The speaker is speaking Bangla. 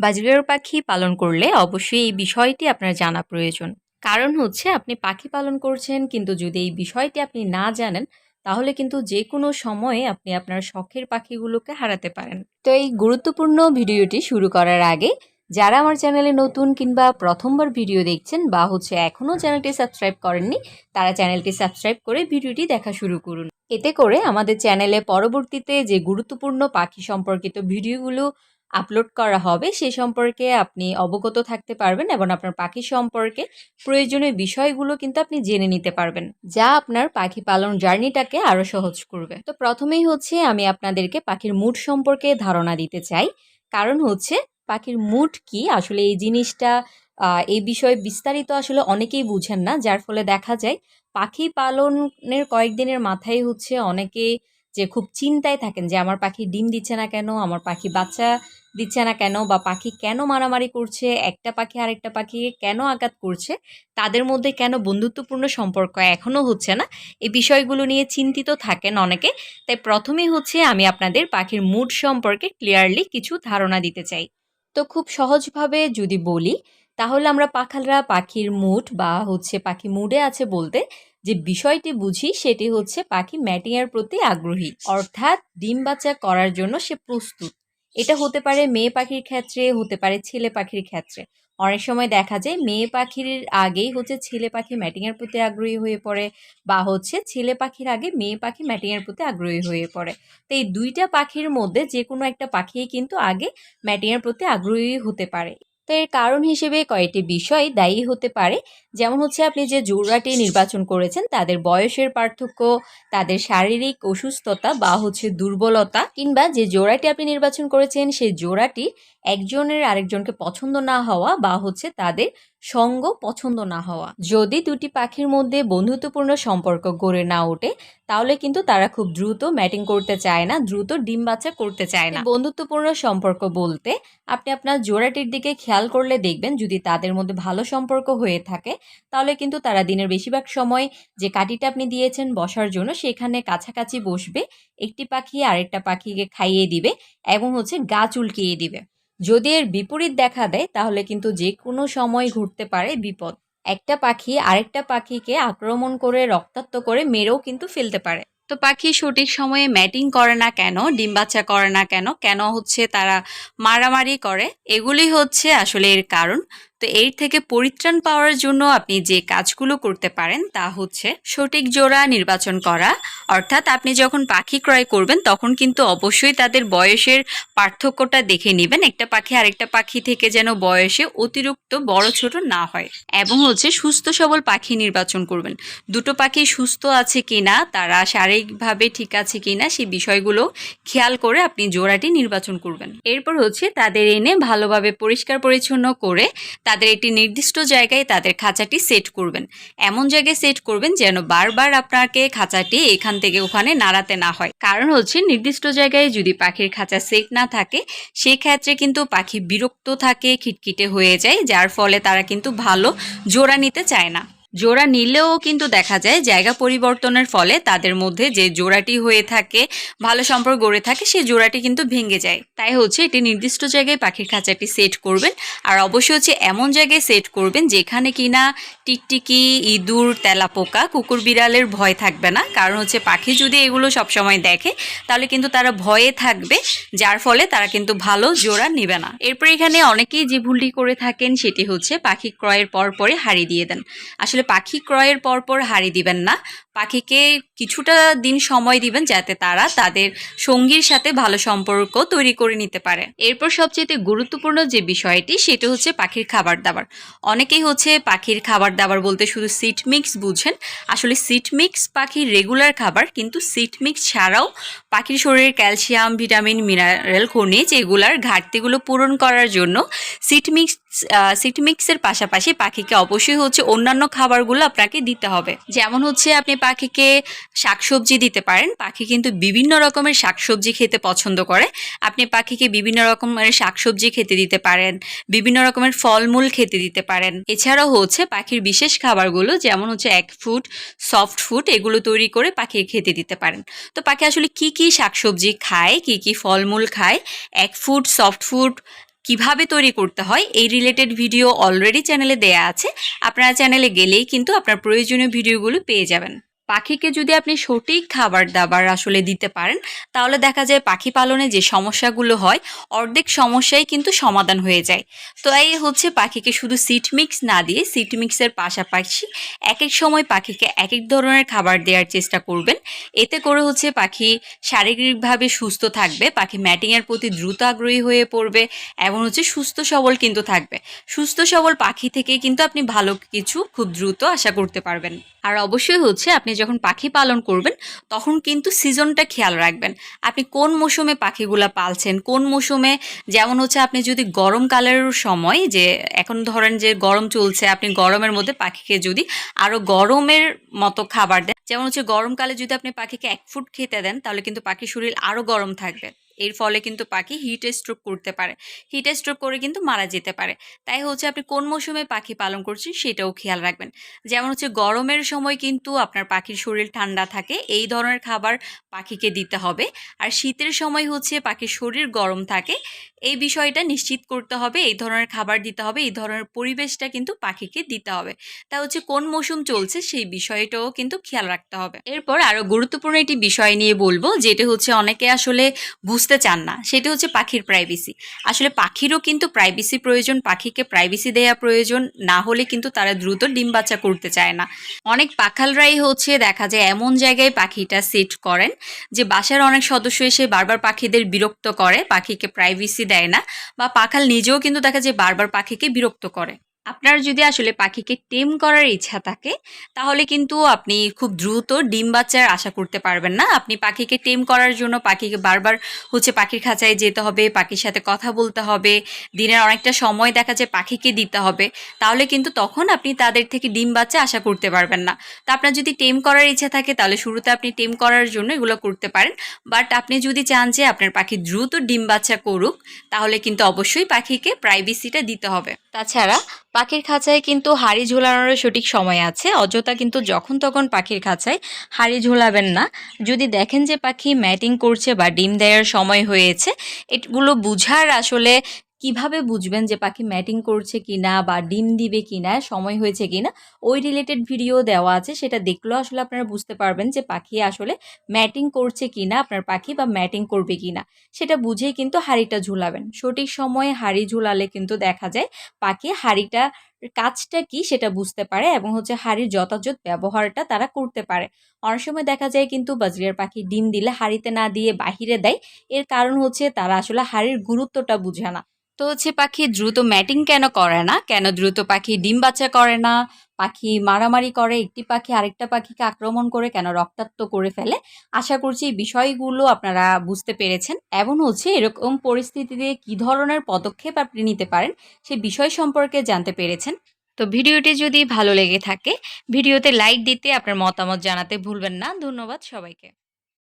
বাজরিয়ার পাখি পালন করলে অবশ্যই এই বিষয়টি আপনার জানা প্রয়োজন। কারণ হচ্ছে আপনি পাখি পালন করছেন, কিন্তু যদি এই বিষয়টি আপনি না জানেন, তাহলে কিন্তু যে কোনো সময়ে আপনি আপনার শখের পাখিগুলোকে হারাতে পারেন। তো এই গুরুত্বপূর্ণ ভিডিওটি শুরু করার আগে, যারা আমার চ্যানেলে নতুন কিংবা প্রথমবার ভিডিও দেখছেন বা হচ্ছে এখনও চ্যানেলটি সাবস্ক্রাইব করেননি, তারা চ্যানেলটি সাবস্ক্রাইব করে ভিডিওটি দেখা শুরু করুন। এতে করে আমাদের চ্যানেলে পরবর্তীতে যে গুরুত্বপূর্ণ পাখি সম্পর্কিত ভিডিওগুলো আপলোড করা হবে, সে সম্পর্কে আপনি অবগত থাকতে পারবেন এবং আপনার পাখি সম্পর্কে প্রয়োজনীয় বিষয়গুলো কিন্তু আপনি জেনে নিতে পারবেন, যা আপনার পাখি পালন জার্নিটাকে আরও সহজ করবে। তো প্রথমেই হচ্ছে আমি আপনাদেরকে পাখির মুড সম্পর্কে ধারণা দিতে চাই। কারণ হচ্ছে পাখির মুড কি, আসলে এই জিনিসটা এই বিষয়ে বিস্তারিত আসলে অনেকেই বুঝেন না, যার ফলে দেখা যায় পাখি পালনের কয়েকদিনের মাথায় হচ্ছে অনেকে যে খুব চিন্তায় থাকেন যে আমার পাখি ডিম দিচ্ছে না কেন, আমার পাখি বাচ্চা দিচ্ছে না কেন বা পাখি কেন মারামারি করছে, একটা পাখি আরেকটা পাখি কেন আঘাত করছে, তাদের মধ্যে কেন বন্ধুত্বপূর্ণ সম্পর্ক এখনও হচ্ছে না, এই বিষয়গুলো নিয়ে চিন্তিত থাকেন অনেকে। তাই প্রথমেই হচ্ছে আমি আপনাদের পাখির মুড সম্পর্কে ক্লিয়ারলি কিছু ধারণা দিতে চাই। তো খুব সহজভাবে যদি বলি তাহলে আমরা পাখালরা পাখির মুড বা হচ্ছে পাখি মুডে আছে বলতে যে বিষয়টি বুঝি সেটি হচ্ছে পাখি ম্যাটিংয়ের প্রতি আগ্রহী। অর্থাৎ ডিম বাচ্চা করার জন্য সে প্রস্তুত। এটা হতে পারে মেয়ে পাখির ক্ষেত্রে, হতে পারে ছেলে পাখির ক্ষেত্রে। অনেক সময় দেখা যায় মেয়ে পাখির আগেই হচ্ছে ছেলে পাখি ম্যাটিংয়ের প্রতি আগ্রহী হয়ে পড়ে বা হচ্ছে ছেলে পাখির আগে মেয়ে পাখি ম্যাটিংয়ের প্রতি আগ্রহী হয়ে পড়ে। তো এই দুইটা পাখির মধ্যে যে কোনো একটা পাখি কিন্তু আগে ম্যাটিংয়ের প্রতি আগ্রহী হতে পারে। তো এর কারণ হিসেবে কয়েকটি বিষয় দায়ী হতে পারে। যেমন হচ্ছে আপনি যে জোড়াটি নির্বাচন করেছেন, তাদের বয়সের পার্থক্য, তাদের শারীরিক অসুস্থতা বা হচ্ছে দুর্বলতা, কিংবা যে জোড়াটি আপনি নির্বাচন করেছেন, সেই জোড়াটি একজনের আরেকজনকে পছন্দ না হওয়া বা হচ্ছে তাদের সঙ্গ পছন্দ না হওয়া। যদি দুটি পাখির মধ্যে বন্ধুত্বপূর্ণ সম্পর্ক গড়ে না ওঠে, তাহলে কিন্তু তারা খুব দ্রুত ম্যাটিং করতে চায় না, দ্রুত ডিম বাচ্চা করতে চায় না। বন্ধুত্বপূর্ণ সম্পর্ক বলতে আপনি আপনার জোড়াটির দিকে খেয়াল করলে দেখবেন যদি তাদের মধ্যে ভালো সম্পর্ক হয়ে থাকে, তাহলে কিন্তু তারা দিনের বেশিরভাগ সময় যে কাটিটা আপনি দিয়েছেন বসার জন্য সেখানে কাছাকাছি বসবে, একটি পাখি আরেকটা পাখিকে খাইয়ে দিবে এবং হচ্ছে গা চুলকিয়ে দিবে। যদি এর বিপরীত দেখা দেয়, তাহলে কিন্তু যে কোনো সময় ঘুরতে পারে বিপদ। একটা পাখি আরেকটা পাখিকে আক্রমণ করে রক্তাক্ত করে মেরেও কিন্তু ফেলতে পারে। তো পাখি সঠিক সময়ে ম্যাটিং করে না কেন? ডিম বাচ্চা করে না কেন? কেন হচ্ছে তারা মারামারি করে? এগুলি হচ্ছে আসলে এর কারণ। তো এর থেকে পরিত্রাণ পাওয়ার জন্য আপনি যে কাজগুলো করতে পারেন তা হচ্ছে সঠিক জোড়া নির্বাচন করা। অর্থাৎ আপনি যখন পাখি ক্রয় করবেন, তখন কিন্তু অবশ্যই তাদের বয়সের পার্থক্যটা দেখে নেবেন। একটা পাখি আরেকটা পাখি থেকে যেন বয়সে অতিরিক্ত বড়, ছোট না হয় এবং হচ্ছে সুস্থ, সবল পাখি নির্বাচন করবেন। দুটো পাখি সুস্থ আছে কিনা, তারা শারীরিকভাবে ঠিক আছে কিনা সেই বিষয়গুলো খেয়াল করে আপনি জোড়াটি নির্বাচন করবেন। এরপর হচ্ছে তাদের এনে ভালোভাবে পরিষ্কার পরিচ্ছন্ন করে তাদের একটি নির্দিষ্ট জায়গায় তাদের খাঁচাটি সেট করবেন। এমন জায়গায় সেট করবেন যেন বারবার আপনাকে খাঁচাটি এখান থেকে ওখানে নাড়াতে না হয়। কারণ হচ্ছে নির্দিষ্ট জায়গায় যদি পাখির খাঁচা সেট না থাকে, সেক্ষেত্রে কিন্তু পাখি বিরক্ত থাকে, খিটখিটে হয়ে যায়, যার ফলে তারা কিন্তু ভালো জোড়া নিতে চায় না। জোড়া নিলেও কিন্তু দেখা যায় জায়গা পরিবর্তনের ফলে তাদের মধ্যে যে জোড়াটি হয়ে থাকে, ভালো সম্পর্ক গড়ে থাকে, সেই জোড়াটি কিন্তু ভেঙে যায়। তাই হচ্ছে এটি নির্দিষ্ট জায়গায় পাখির খাঁচাটি সেট করবেন। আর অবশ্যই হচ্ছে এমন জায়গায় সেট করবেন যেখানে কিনা টিকটিকি, ইঁদুর, তেলাপোকা, কুকুর বিড়ালের ভয় থাকবে না। কারণ হচ্ছে পাখি যদি এগুলো সবসময় দেখে, তাহলে কিন্তু তারা ভয়ে থাকবে, যার ফলে তারা কিন্তু ভালো জোড়া নেবে না। এরপর এখানে অনেকেই যে ভুলটি করে থাকেন, সেটি হচ্ছে পাখি ক্রয়ের পর হারি দিয়ে দেন। আসলে পাখি ক্রয়ের পরপর পর হারি দিবেন না পাখিকে কিছুটা দিন সময় দিবেন যাতে তারা তাদের সঙ্গীর সাথে ভালো সম্পর্ক তৈরি করে নিতে পারে। এরপর সবচেয়ে গুরুত্বপূর্ণ যে বিষয়টি, সেটা হচ্ছে পাখির খাবার দাবার। অনেকেই হচ্ছে পাখির খাবার দাবার বলতে শুধু সিট মিক্স বুঝেন। আসলে সিট মিক্স পাখির রেগুলার খাবার, কিন্তু সিট মিক্স ছাড়াও পাখির শরীরের ক্যালসিয়াম, ভিটামিন মিনারেল খনিজ এগুলার ঘাটতিগুলো পূরণ করার জন্য সিট মিক্স সিট মিক্সের পাশাপাশি পাখিকে অবশ্যই হচ্ছে অন্যান্য খাবারগুলো আপনাকে দিতে হবে। যেমন হচ্ছে আপনি পাখিকে শাকসবজি দিতে পারেন। পাখি কিন্তু বিভিন্ন রকমের শাকসবজি খেতে পছন্দ করে। আপনি পাখিকে বিভিন্ন রকমের শাকসবজি খেতে দিতে পারেন, বিভিন্ন রকমের ফলমূল খেতে দিতে পারেন। এছাড়াও হচ্ছে পাখির বিশেষ খাবারগুলো যেমন হচ্ছে এক ফুড সফট ফুড এগুলো তৈরি করে পাখির খেতে দিতে পারেন। তো পাখি আসলে কি কি শাকসবজি খায়, কি কি ফলমূল খায় এক ফুড সফট ফুড কীভাবে তৈরি করতে হয় এই রিলেটেড ভিডিও অলরেডি চ্যানেলে দেয়া আছে। আপনারা চ্যানেলে গেলেই কিন্তু আপনার প্রয়োজনীয় ভিডিওগুলো পেয়ে যাবেন। পাখিকে যদি আপনি সঠিক খাবার দাবার আসলে দিতে পারেন, তাহলে দেখা যায় পাখি পালনে যে সমস্যাগুলো হয়, অর্ধেক সমস্যাই কিন্তু সমাধান হয়ে যায়। তো এই হচ্ছে পাখিকে শুধু সিট মিক্স না দিয়ে সিট মিক্সের পাশাপাশি এক এক সময় পাখিকে এক এক ধরনের খাবার দেওয়ার চেষ্টা করবেন। এতে করে হচ্ছে পাখি শারীরিকভাবে সুস্থ থাকবে, পাখি ম্যাটিংয়ের প্রতি দ্রুত আগ্রহী হয়ে পড়বে এবং হচ্ছে সুস্থ সবল কিন্তু থাকবে। সুস্থ সবল পাখি থেকে কিন্তু আপনি ভালো কিছু খুব দ্রুত আশা করতে পারবেন। আর অবশ্যই হচ্ছে আপনি যখন পাখি পালন করবেন, তখন কিন্তু সিজনটা খেয়াল রাখবেন। আপনি কোন মৌসুমে পাখিগুলা পালছেন? কোন মৌসুমে? যেমন হচ্ছে আপনি যদি গরমকালের সময় যে এখন ধরেন যে গরম চলছে, আপনি গরমের মধ্যে পাখিকে যদি আরও গরমের মতো খাবার দেন, যেমন হচ্ছে গরমকালে যদি আপনি পাখিকে এক ফুট খেতে দেন, তাহলে কিন্তু পাখির শরীর আরও গরম থাকবে। এর ফলে কিন্তু পাখি হিটে স্ট্রোক করতে পারে। হিটে স্ট্রোক করে কিন্তু মারা যেতে পারে। তাই হচ্ছে আপনি কোন মৌসুমে পাখি পালন করছেন সেটাও খেয়াল রাখবেন। যেমন হচ্ছে গরমের সময় কিন্তু আপনার পাখির শরীর ঠান্ডা থাকে, এই ধরনের খাবার পাখিকে দিতে হবে। আর শীতের সময় হচ্ছে পাখির শরীর গরম থাকে এই বিষয়টা নিশ্চিত করতে হবে, এই ধরনের খাবার দিতে হবে, এই ধরনের পরিবেশটা কিন্তু পাখিকে দিতে হবে। তা হচ্ছে কোন মৌসুম চলছে সেই বিষয়টাও কিন্তু খেয়াল রাখতে হবে। এরপর আরও গুরুত্বপূর্ণ একটি বিষয় নিয়ে বলব, যেটা হচ্ছে অনেকে আসলে বুঝতে চান না, সেটা হচ্ছে পাখির প্রাইভেসি আসলে পাখিরও কিন্তু প্রাইভেসি প্রয়োজন, পাখিকে প্রাইভেসি দেওয়া প্রয়োজন, না হলে কিন্তু তারা দ্রুত ডিম বাচ্চা করতে চায় না। অনেক পাখালরাই হচ্ছে দেখা যায় এমন জায়গায় পাখিটা সেট করেন যে বাসার অনেক সদস্য এসে বারবার পাখিদের বিরক্ত করে, পাখিকে প্রাইভেসি দেয় না বা পাখাল নিজেও কিন্তু দেখা যায় বারবার পাখিকে বিরক্ত করে। আপনার যদি আসলে পাখিকে টেম করার ইচ্ছা থাকে, তাহলে কিন্তু আপনি খুব দ্রুত ডিম বাচ্চার আশা করতে পারবেন না। আপনি পাখিকে টেম করার জন্য পাখিকে বারবার হচ্ছে পাখির খাঁচায় যেতে হবে, পাখির সাথে কথা বলতে হবে, দিনের অনেকটা সময় দেখা যায় পাখিকে দিতে হবে, তাহলে কিন্তু তখন আপনি তাদের থেকে ডিম বাচ্চা আশা করতে পারবেন না। তো আপনার যদি টেম করার ইচ্ছা থাকে, তাহলে শুরুতে আপনি টেম করার জন্য এগুলো করতে পারেন। বাট আপনি যদি চান যে আপনার পাখি দ্রুত ডিম বাচ্চা করুক, তাহলে কিন্তু অবশ্যই পাখিকে প্রাইভেসিটা দিতে হবে। তাছাড়া পাখির খাঁচায় কিন্তু হাড়ি ঝোলানোর সঠিক সময় আছে। অযথা কিন্তু যখন তখন পাখির খাঁচায় হাড়ি ঝোলাবেন না। যদি দেখেন যে পাখি ম্যাটিং করছে বা ডিম দেওয়ার সময় হয়েছে এগুলো বুঝার আসলে কীভাবে বুঝবেন যে পাখি ম্যাটিং করছে কিনা বা ডিম দিবে কিনা, সময় হয়েছে কিনা, ওই রিলেটেড ভিডিও দেওয়া আছে, সেটা দেখলেও আসলে আপনারা বুঝতে পারবেন যে পাখি আসলে ম্যাটিং করছে কিনা, আপনার পাখি বা ম্যাটিং করবে কিনা। সেটা বুঝেই কিন্তু হাঁড়িটা ঝুলাবেন। সঠিক সময়ে হাঁড়ি ঝুলালে কিন্তু দেখা যায় পাখি হাঁড়িটা কাজটা কি সেটা বুঝতে পারে এবং হচ্ছে হাঁড়ির যথাযথ ব্যবহারটা তারা করতে পারে। অনেক সময় দেখা যায় কিন্তু বাজরিয়ার পাখি ডিম দিলে হাঁড়িতে না দিয়ে বাহিরে দেয়, এর কারণ হচ্ছে তারা আসলে হাঁড়ির গুরুত্বটা বুঝে না। তো হচ্ছে পাখি দ্রুত ম্যাটিং কেন করে না? কেন দ্রুত পাখি ডিম বাচ্চা করে না? পাখি মারামারি করে, একটি পাখি আরেকটা পাখিকে আক্রমণ করে কেন রক্তাক্ত করে ফেলে? আশা করছি এই বিষয়গুলো আপনারা বুঝতে পেরেছেন। এবং হচ্ছে এরকম পরিস্থিতিতে কী ধরনের পদক্ষেপ আপনি নিতে পারেন সে বিষয় সম্পর্কে জানতে পেরেছেন। তো ভিডিওটি যদি ভালো লেগে থাকে, ভিডিওতে লাইক দিতে আপনার মতামত জানাতে ভুলবেন না। ধন্যবাদ সবাইকে।